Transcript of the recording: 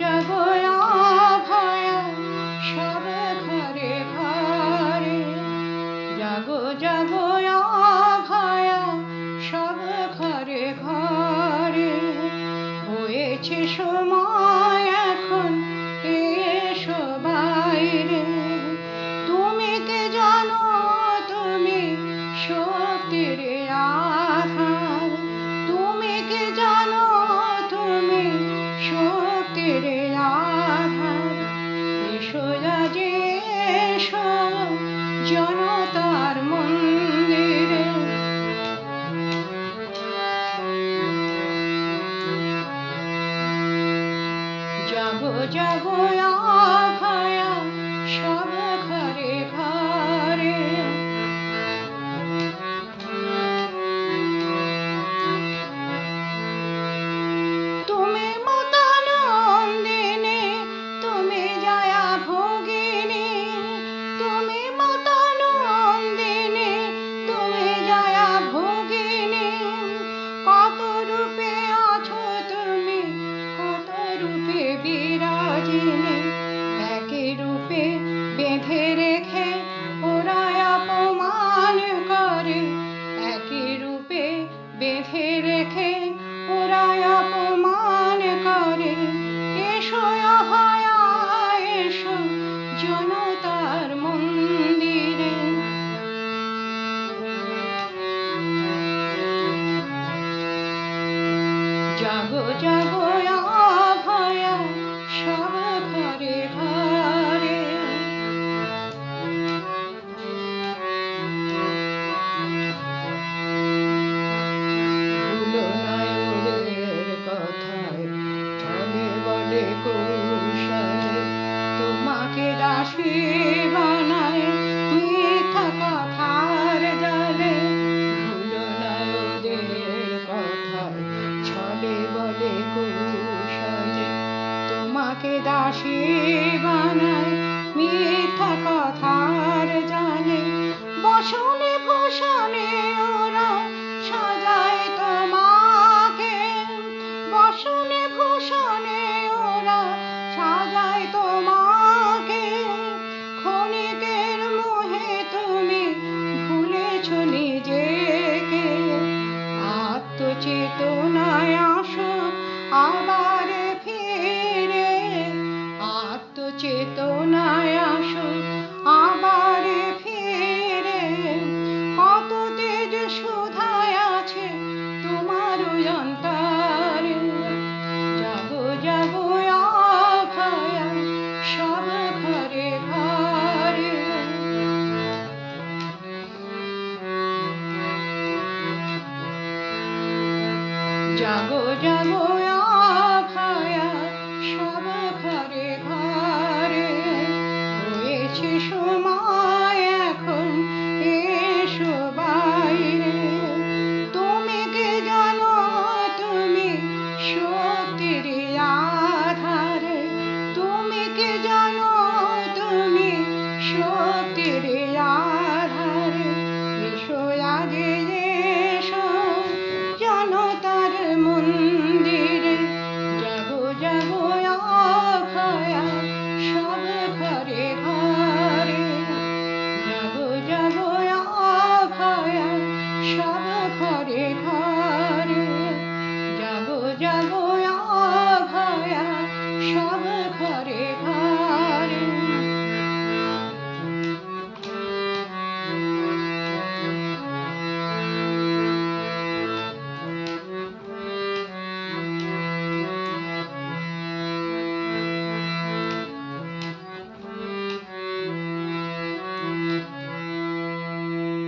জাগো জাগো সব ঘরে ঘরে। জাগো জাগো জাগো জাগো ভয়া বেঁধে রেখে ওরা অপমান করে। একই রূপে বেঁধে রেখে ওরা অপমান করে। এসো, অভয়া, এসো, জনতার মন্দিরে। জাগো জাগো তোমাকে দাসী বানায় মিথ্যা কথার জালে। বসনে ভূষণে ওরা সাজায় তোমাকে। বসনে ভূষণে ওরা সাজায় তোমাকে। ক্ষণিকের মোহে তুমি ভুলেছ নিজেকে। আত্মচেতনায় আসো, আবার জাগো জাগো অভয়া সব ঘরে ঘরে রয়েছে